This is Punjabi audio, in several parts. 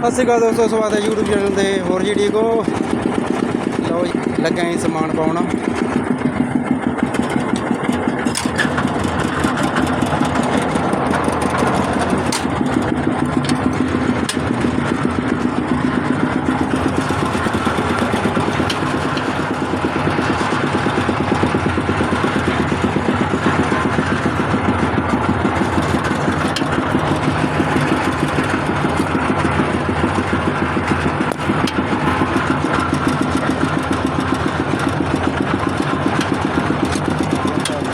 ਸਤਿ ਸ਼੍ਰੀ ਅਕਾਲ ਦੋਸਤੋ, ਸਵਾਗਤ ਹੈ YouTube ਚੈਨਲ ਤੇ। ਹੋਰ ਜੀ ਠੀਕ ਹੋ? ਲਓ ਜੀ, ਲੱਗਾ ਜੀ ਸਮਾਨ ਪਾਉਣਾ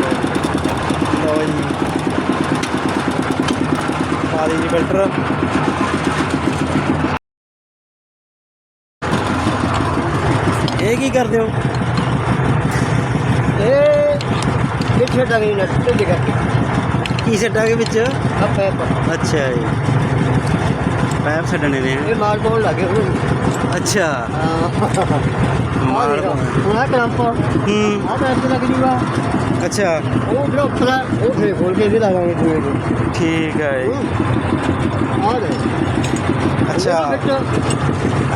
ਲਓ ਜੀ ਪਾ ਦੀ ਜੀ ਫਿਲਟਰ ਇਹ ਕੀ ਕਰਦੇ ਹੋ? ਇਹ ਕਿੱਥੇ ਡੰਗੀ ਨਾ ਢਿੱਡ ਕਰਕੇ। ਕੀ ਸੱਟਾਂਗੇ ਵਿੱਚ? ਆ ਪੈਪ ਅੱਛਾ ਜੀ। ਪੈਪ ਛੱਡਣੇ ਨੇ। ਇਹ ਮਾਰ ਪਾਉਣ ਲੱਗੇ ਹੁਣ ਅੱਛਾ। ਮਾਰ। ਹੁਣ ਆ ਕਲੰਪ। ਹੂੰ। ਆ ਪੈਪ ਤੇ ਲੱਗ ਜੂਗਾ। ਅੱਛਾ। ਉਹ ਜਿਹੜਾ ਉੱਪਰ ਉਹ ਫੇਰ ਖੋਲ ਕੇ ਵੀ ਲਾਵਾਂਗੇ ਨੂੰ ਠੀਕ ਹੈ ਜੀ। ਆ ਦੇ ਅੱਛਾ।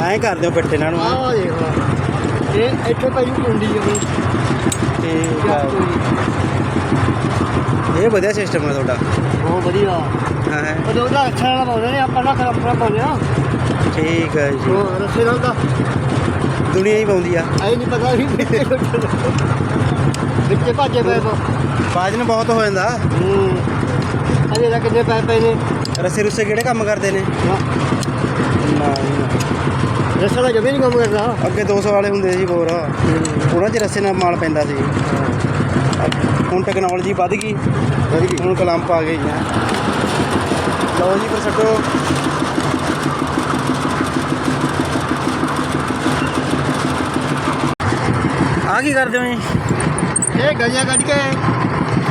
ਐਂ ਕਰਦੇ ਹੋ ਫਿੱਟ ਇਹਨਾਂ ਨੂੰ? ਆ ਦੇਖ। ਇਹ ਇੱਥੇ ਭਾਈ ਕੁੰਡੀ ਹੋਣੀ ਠੀਕ ਹੈ ਇਹ ਵਧੀਆ ਸਿਸਟਮ ਹੈ ਤੁਹਾਡਾ। ਬਹੁਤ ਵਧੀਆ। ਹਾਂ ਹੈ। ਉਹ ਉਹਦਾ ਅੱਛਾ ਵਾਲਾ ਪਾਉਂਦੇ ਨੇ ਆਪਾਂ ਨਾ ਖਰਾਬ ਪਾਉਂਦੇ ਆ ਠੀਕ ਹੈ ਜੀ। ਉਹ ਰਸੇ ਨਾਲ ਦਾ ਦੁਨੀਆ ਹੀ ਪਾਉਂਦੀ ਆ। ਐ ਨਹੀਂ ਪਤਾ ਵੀ ਵਿੱਚੇ ਭਾਜੇ ਪਏ ਬਾਜਨ ਬਹੁਤ ਹੋ ਜਾਂਦਾ। ਹੂੰ। ਅਜੇ ਤੱਕ ਕਿੰਨੇ ਪੈ ਪਏ ਨੇ। ਰਸੇ ਰੁੱਸੇ ਕਿਹੜੇ ਕੰਮ ਕਰਦੇ ਨੇ? ਨਾ। ਰਸਾ ਦਾ ਜਮੇ ਨਹੀਂ ਕੰਮ ਕਰਦਾ। ਅੱਗੇ 200 ਵਾਲੇ ਹੁੰਦੇ ਸੀ ਬੋਰ ਉਹਨਾਂ 'ਚ ਰਸੇ ਨਾਲ ਮਾਲ ਪੈਂਦਾ ਸੀ। ਹੁਣ ਟੈਕਨੋਲੋਜੀ ਵੱਧ ਗਈ। ਹੁਣ ਕਲੰਪ ਆ ਗਏ ਜੀ। ਲਓ ਜੀ ਫਿਰ ਛੱਡੋ। ਆ ਕੀ ਕਰਦੇ ਹੋ ਜੀ? ਇਹ ਗਲੀਆਂ ਕੱਢ ਕੇ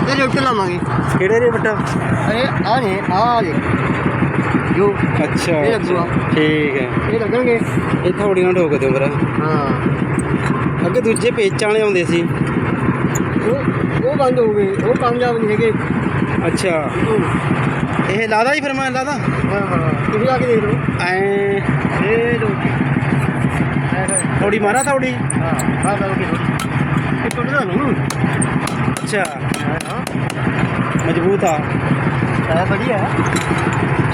ਤੇ ਰੁੱਟ ਲਾਵਾਂਗੇ। ਕਿਹੜੇ ਰੇ ਬੱਟਾ ਇਹ ਆ ਨੇ ਆ ਦੇ ਜੋ ਅੱਛਾ। ਇਹ ਲੱਗੂਗਾ। ਠੀਕ ਹੈ। ਇਹ ਲੱਗਣਗੇ ਇਹ ਥੋੜੀ ਨਾਲ ਠੋਕ ਦਿਓ ਫਿਰ ਹਾਂ। ਅੱਗੇ ਦੂਜੇ ਪੇਚਾਂ ਵਾਲੇ ਆਉਂਦੇ ਸੀ। ਉਹ ਉਹ ਬੰਦ ਹੋ ਗਏ। ਉਹ ਕਾਮਯਾਬ ਨਹੀਂ ਹੈਗੇ। ਅੱਛਾ। ਇਹ ਲਾਦਾ ਜੀ ਫਿਰ ਮੈਂ ਲਾਦਾ? ਹਾਂ ਹਾਂ। ਤੁਸੀਂ ਆ ਕੇ ਦੇਖ ਲਓ। ਐ। ਇਹ ਲੋ ਥੋੜੀ ਮਾਰਾ ਥੋੜੀ। ਹਾਂ ਹਾਂ ਹਾਂ ਇਹ ਟੁੱਟਦਾ ਨਹੀਂ ਅੱਛਾ। ਹਾਂ। ਮਜ਼ਬੂਤ ਆ। ਹੈ ਵਧੀਆ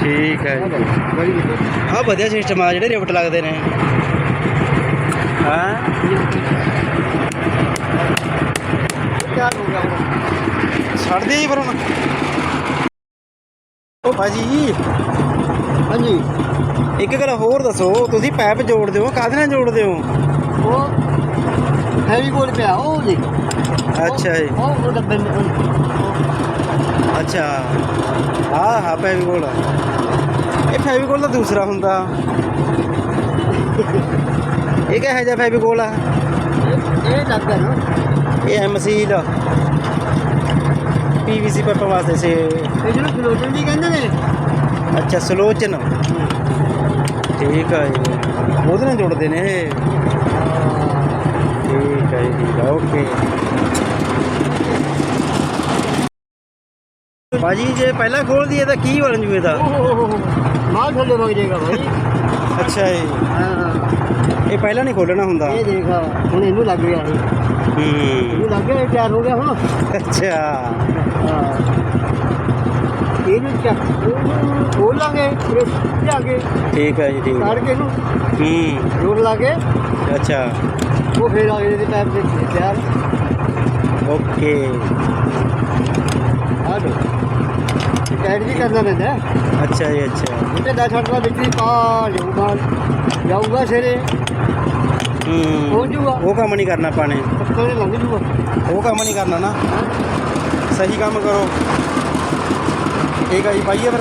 ਠੀਕ ਹੈ ਜੀ। ਆ ਵਧੀਆ ਸਿਸਟਮ ਆ ਜਿਹੜੇ ਰਿਵਟ ਲੱਗਦੇ ਨੇ। ਹਾਂ? ਛੱਡ ਦੇ ਜੀ ਫਿਰ ਹੁਣ। ਉਹ ਭਾਜੀ। ਹਾਂਜੀ। ਇੱਕ ਗੱਲ ਹੋਰ ਦੱਸੋ ਤੁਸੀਂ ਪੈਪ ਜੋੜਦੇ ਹੋ ਕਾਹਦੇ ਨਾਲ ਜੋੜਦੇ ਹੋ? ਉਹ ਹੈਵੀ ਕੋਲ ਪਿਆ ਉਹ ਦੇਖ ਅੱਛਾ ਜੀ। ਉਹ ਉਹ ਡੱਬੇ ਨੂੰ ਅੱਛਾ। ਹਾਂ ਹਾਂ ਫੈਵੀਕੋਲ ਇਹ ਫੈਵੀਕੋਲ ਤਾਂ ਦੂਸਰਾ ਹੁੰਦਾ। ਇਹ ਕਿਹੋ ਜਿਹਾ ਫੈਵੀਕੋਲ ਆ? ਇਹ ਇਹ ਲੱਗ ਗਿਆ ਨਾ ਇਹ ਐਮਸੀਲ ਪੀਵੀਸੀ ਪਰ ਵਾਸਤੇ ਸੇ। ਇਹ ਜਿਹਨੂੰ ਫਲੋਟਨ ਵੀ ਕਹਿੰਦੇ ਨੇ। ਅੱਛਾ ਸਲੋਚਨ। ਠੀਕ ਹੈ ਜੀ। ਉਹਦੇ ਨਾਲ ਜੁੜਦੇ ਨੇ ਇਹ। ਠੀਕ ਹੈ ਜੀ ਓਕੇ। ਭਾਜੀ ਜੇ ਪਹਿਲਾਂ ਖੋਲ ਦਈਏ ਤਾਂ ਕੀ ਬਣ ਜੂ ਇਹਦਾ ਮਾਲ ਥੱਲੇ ਵਗ ਜਾਏਗਾ ਭਾਈ। ਅੱਛਾ ਜੀ। ਹਾਂ। ਇਹ ਪਹਿਲਾਂ ਨਹੀਂ ਖੋਲਣਾ ਹੁੰਦਾ? ਇਹ ਦੇਖ ਹੁਣ ਇਹਨੂੰ ਲੱਗ ਗਿਆ ਇਹ। ਹੂੰ। ਇਹਨੂੰ ਲੱਗ ਗਿਆ ਇਹ ਤਿਆਰ ਹੋ ਗਿਆ ਹੁਣ। ਅੱਛਾ। ਹਾਂ। ਇਹਨੂੰ ਚੱਕ ਖੋਲ ਲਾਂਗੇ ਫਿਰ ਲਿਆਗੇ ਠੀਕ ਹੈ ਜੀ ਠੀਕ ਹੈ। ਕਾੜ ਕੇ ਇਹਨੂੰ ਹੂੰ। ਜੋੜ ਲਾਗੇ ਅੱਛਾ। ਉਹ ਫਿਰ ਆ ਗਏ ਦੇ ਪੈਪ ਦੇ ਤਿਆਰ। ਓਕੇ। ਆ ਵੀ ਕਰਨਾ ਪੈਂਦਾ। ਹੈ। ਅੱਛਾ ਜੀ ਅੱਛਾ। ਉੱਤੇ ਦਾ ਛੱਡਦਾ ਬਿਜਲੀ ਪਾ ਜਾਊਗਾ ਜਾਊਗਾ ਸਿਰੇ। ਹੂੰ। ਹੋ ਜੂਗਾ। ਉਹ ਕੰਮ ਨਹੀਂ ਕਰਨਾ ਆਪਾਂ ਨੇ। ਪੱਤੋਂ ਲੰਘ ਜੂਗਾ। ਉਹ ਕੰਮ ਨਹੀਂ ਕਰਨਾ ਨਾ। ਸਹੀ ਕੰਮ ਕਰੋ। ਠੀਕ ਹੈ ਜੀ ਪਾਈਏ ਫਿਰ।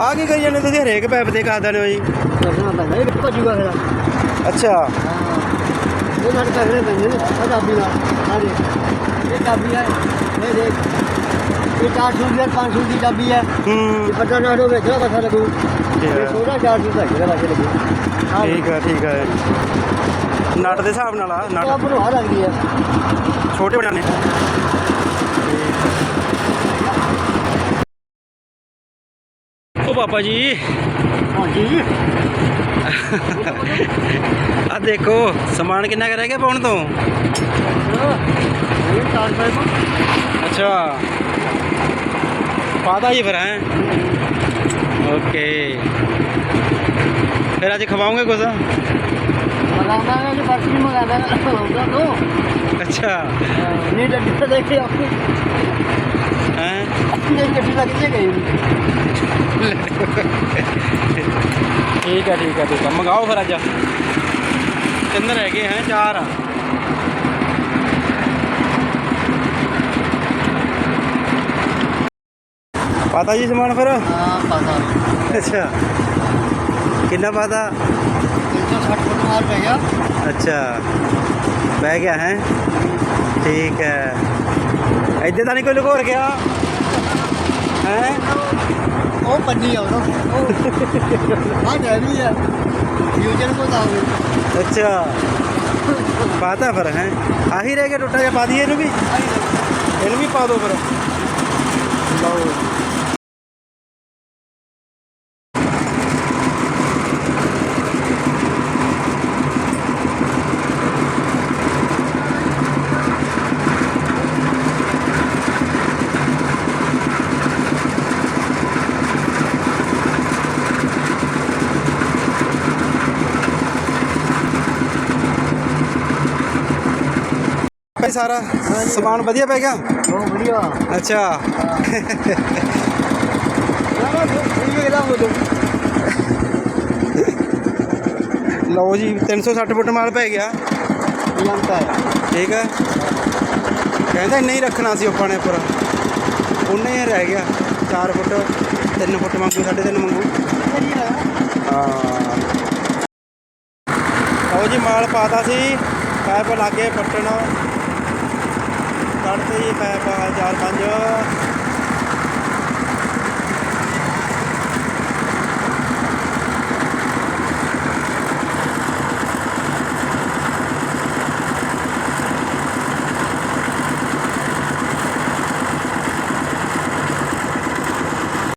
ਆ ਕੀ ਕਰੀ ਜਾਂਦੇ ਤੁਸੀਂ? ਹਰੇਕ ਪੈਪ ਤੇ ਕਾ ਦਿੰਦੇ ਹੋ ਜੀ। ਕਰਨਾ ਪੈਂਦਾ। ਇਹ ਭੱਜੂਗਾ ਫਿਰ। ਅੱਛਾ। ਹਾਂ। ਇਹ ਨਾਲ ਕਰਨੇ ਪੈਂਦੇ ਨੇ। ਆ ਚਾਬੀ ਨਾਲ। ਆ ਦੇ ਇਹ ਚਾਬੀ ਹੈ ਇਹ ਦੇਖ। ਇਹ 400 ਦੀ 500 ਦੀ ਚਾਬੀ ਹੈ। ਹੂੰ। ਇਹ ਪਤਾ ਨਾ ਹੋਵੇ ਕਿਹੜਾ ਪਤਾ ਲੱਗੂ। ਠੀਕ ਹੈ। ਇਹ ਸੋਦਾ 400 ਦਾ ਕਿਹੜਾ ਲੱਗੇ ਲੱਗੂ। ਹਾਂ ਠੀਕ ਹੈ ਠੀਕ ਹੈ। ਨਟ ਦੇ ਹਿਸਾਬ ਨਾਲ ਆ ਇਹ ਨਟ ਆਪ ਨੂੰ ਆ ਲੱਗਦੀ ਹੈ। ਛੋਟੇ ਬਣਾਣੇ ਉਹ ਬਾਬਾ ਜੀ। ਹਾਂਜੀ। ਆ ਦੇਖੋ ਸਮਾਨ ਕਿੰਨਾ ਕੁ ਰਹਿ ਗਿਆ ਪਾਉਣ ਤੋਂ? अच्छा पाता ही फिर हैं ओके फिर आज खवाओगे कुछ अच्छा नहीं देखिए आपको ठीक है ठीक है ठीक है मंगाओ फिर अज चंदन है चार ਪਾਤਾ ਜੀ ਸਮਾਨ ਫਿਰ? ਅੱਛਾ। ਕਿੰਨਾ ਪਾਤਾ? 360 ਫੁੱਟ ਮਾਰ ਪੈ ਗਿਆ। ਅੱਛਾ। ਬਹਿ ਗਿਆ ਹੈ? ਠੀਕ ਹੈ। ਇੱਥੇ ਤਾਂ ਨਹੀਂ ਕੋਈ ਲੁਕੋਰ ਗਿਆ। ਹੈ? ਉਹ ਪੰਨੀ ਆ ਉਹ। ਹਾਂ ਜਾਨੀ ਆ। ਫਿਊਚਰ ਕੋ ਤਾਂ ਅੱਛਾ। ਪਾਤਾ ਫਿਰ ਹੈ? ਆਹੀ ਰਹਿ ਗਿਆ ਟੁੱਟਾ ਜਿਹਾ ਪਾ ਦਈਏ ਇਹਨੂੰ ਵੀ? ਇਹਨੂੰ ਵੀ ਪਾ ਦੋ ਫਿਰ। ਸਾਰਾ? ਸਮਾਨ ਵਧੀਆ ਪੈ ਗਿਆ? ਬਹੁਤ ਵਧੀਆ। ਅੱਛਾ। ਲਓ ਜੀ 360 ਫੁੱਟ ਮਾਲ ਪੈ ਗਿਆ। ਲੰਤਾ ਹੈ ਠੀਕ ਹੈ ਕਹਿੰਦਾ ਇੰਨਾ ਹੀ ਰੱਖਣਾ ਸੀ ਆਪਾਂ ਨੇ ਉੱਪਰ ਉਹਨੇ ਹੀ ਰਹਿ ਗਿਆ। 4 ਫੁੱਟ 3 ਫੁੱਟ ਮੰਗੂ 3.5 ਮੰਗੂ ਹਾਂ। ਲਓ ਜੀ ਮਾਲ ਪਾਤਾ ਸੀ। ਪਾਇਪ ਲਾਗੇ ਪੱਟਣ। ਕੱਢਤੇ ਜੀ ਪੈਪ ਚਾਰ ਪੰਜ।